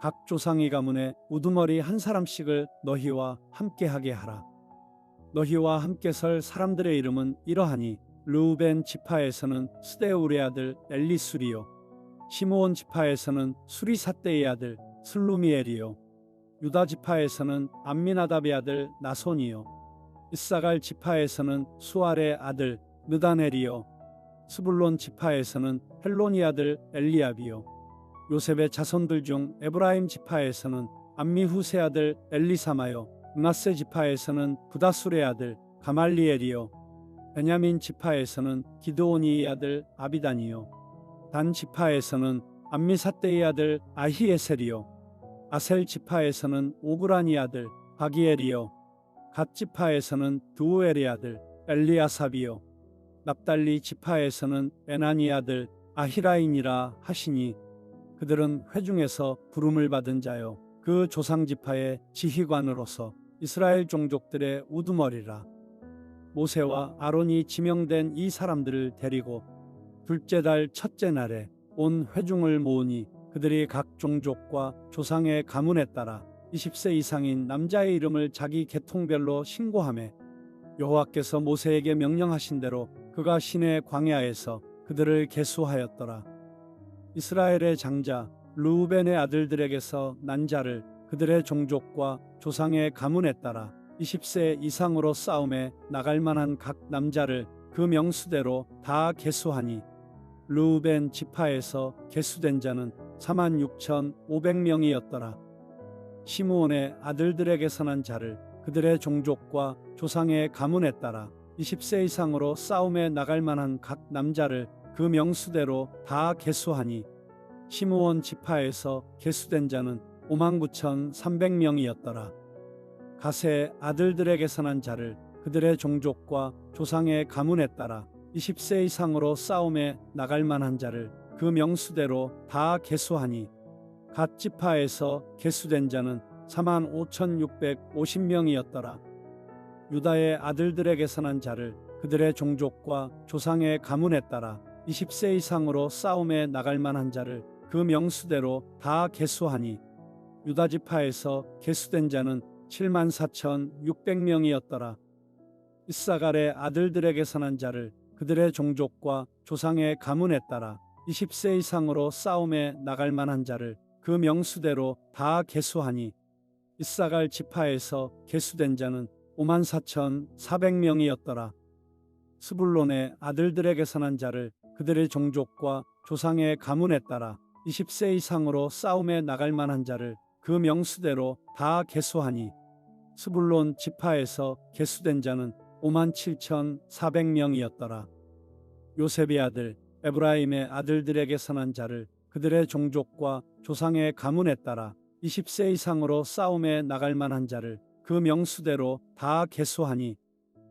각 조상의 가문에 우두머리 한 사람씩을 너희와 함께하게 하라. 너희와 함께 설 사람들의 이름은 이러하니 르우벤 지파에서는 스데우리 아들 엘리수리요 시므온 지파에서는 수리사떼의 아들 슬루미엘이요 유다 지파에서는 암미나답의 아들 나손이요 이사갈 지파에서는 수알의 아들 느다넬이요 스불론 지파에서는 헬로니 아들 엘리압이요 요셉의 자손들 중 에브라임 지파에서는 암미후세 아들 엘리사마요 나세 지파에서는 부다술의 아들 가말리엘이요 베냐민 지파에서는 기드오니의 아들 아비단이요 단 지파에서는 암미사떼의 아들 아히에셀이요 아셀 지파에서는 오그라니 아들 바기엘이요 갓 지파에서는 두우엘의 아들 엘리아삽이요 납달리 지파에서는 에나니 아들 아히라인이라 하시니 그들은 회중에서 부름을 받은 자요 그 조상 지파의 지휘관으로서 이스라엘 종족들의 우두머리라 모세와 아론이 지명된 이 사람들을 데리고 둘째 달 첫째 날에 온 회중을 모으니 그들이 각 종족과 조상의 가문에 따라 20세 이상인 남자의 이름을 자기 계통별로 신고하매 여호와께서 모세에게 명령하신 대로 그가 신의 광야에서 그들을 계수하였더라. 이스라엘의 장자 루우벤의 아들들에게서 난 자를 그들의 종족과 조상의 가문에 따라 20세 이상으로 싸움에 나갈 만한 각 남자를 그 명수대로 다 계수하니 루우벤 지파에서 계수된 자는 46,500명이었더라. 시므온의 아들들에게서 난 자를 그들의 종족과 조상의 가문에 따라 20세 이상으로 싸움에 나갈 만한 각 남자를 그 명수대로 다 계수하니 시므온 지파에서 계수된 자는 59,300명이었더라. 가세 아들들에게서 난 자를 그들의 종족과 조상의 가문에 따라 20세 이상으로 싸움에 나갈 만한 자를 그 명수대로 다 계수하니 갓 지파에서 계수된 자는 45,650명이었더라. 유다의 아들들에게서 난 자를 그들의 종족과 조상의 가문에 따라 20세 이상으로 싸움에 나갈 만한 자를 그 명수대로 다 계수하니 유다 지파에서 계수된 자는 7만 4,600명이었더라. 이사갈의 아들들에게서 난 자를 그들의 종족과 조상의 가문에 따라 20세 이상으로 싸움에 나갈 만한 자를 그 명수대로 다 계수하니 이사갈 지파에서 계수된 자는 5만 4,400명이었더라. 스불론의 아들들에게서 난 자를 그들의 종족과 조상의 가문에 따라 20세 이상으로 싸움에 나갈 만한 자를 그 명수대로 다 계수하니 스불론 지파에서 계수된 자는 5만 7,400명이었더라. 요셉의 아들 에브라임의 아들들에게서 난 자를 그들의 종족과 조상의 가문에 따라 20세 이상으로 싸움에 나갈 만한 자를 그 명수대로 다 계수하니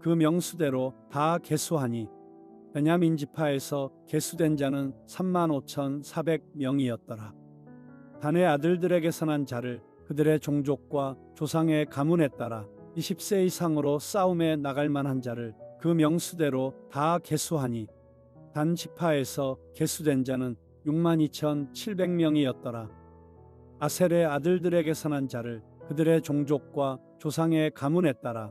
그 명수대로 다 계수하니 베냐민 지파에서 계수된 자는 35,400명이었더라. 단의 아들들에게서 난 자를 그들의 종족과 조상의 가문에 따라 20세 이상으로 싸움에 나갈 만한 자를 그 명수대로 다 계수하니 단 지파에서 계수된 자는 62,700명이었더라. 아셀의 아들들에게서 난 자를 그들의 종족과 조상의 가문에 따라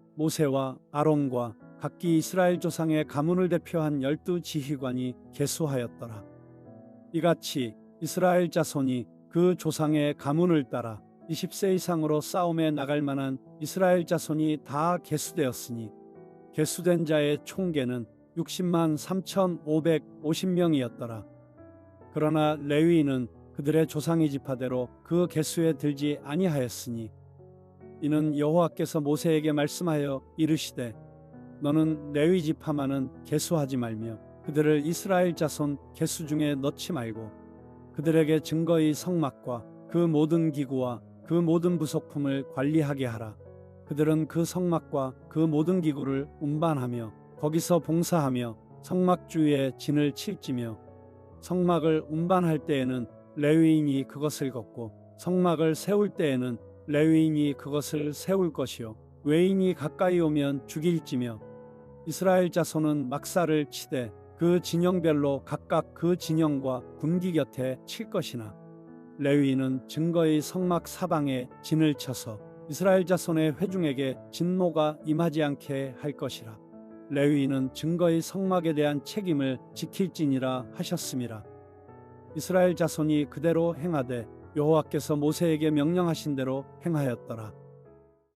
모세와 아론과 각기 이스라엘 조상의 가문을 대표한 열두 지휘관이 계수하였더라. 이같이 이스라엘 자손이 그 조상의 가문을 따라 20세 이상으로 싸움에 나갈 만한 이스라엘 자손이 다 계수되었으니 계수된 자의 총계는 60만 3,550명이었더라. 그러나 레위인은 그들의 조상의 지파대로 그 계수에 들지 아니하였으니 이는 여호와께서 모세에게 말씀하여 이르시되 너는 레위 지파만은 계수하지 말며 그들을 이스라엘 자손 계수 중에 넣지 말고 그들에게 증거의 성막과 그 모든 기구와 그 모든 부속품을 관리하게 하라. 그들은 그 성막과 그 모든 기구를 운반하며 거기서 봉사하며 성막 주위에 진을 칠지며 성막을 운반할 때에는 레위인이 그것을 걷고 성막을 세울 때에는 레위인이 그것을 세울 것이요 외인이 가까이 오면 죽일지며 이스라엘 자손은 막사를 치되 그 진영별로 각각 그 진영과 군기 곁에 칠 것이나 레위인은 증거의 성막 사방에 진을 쳐서 이스라엘 자손의 회중에게 진노가 임하지 않게 할 것이라. 레위인은 증거의 성막에 대한 책임을 지킬지니라 하셨음이라. 이스라엘 자손이 그대로 행하되 여호와께서 모세에게 명령하신 대로 행하였더라.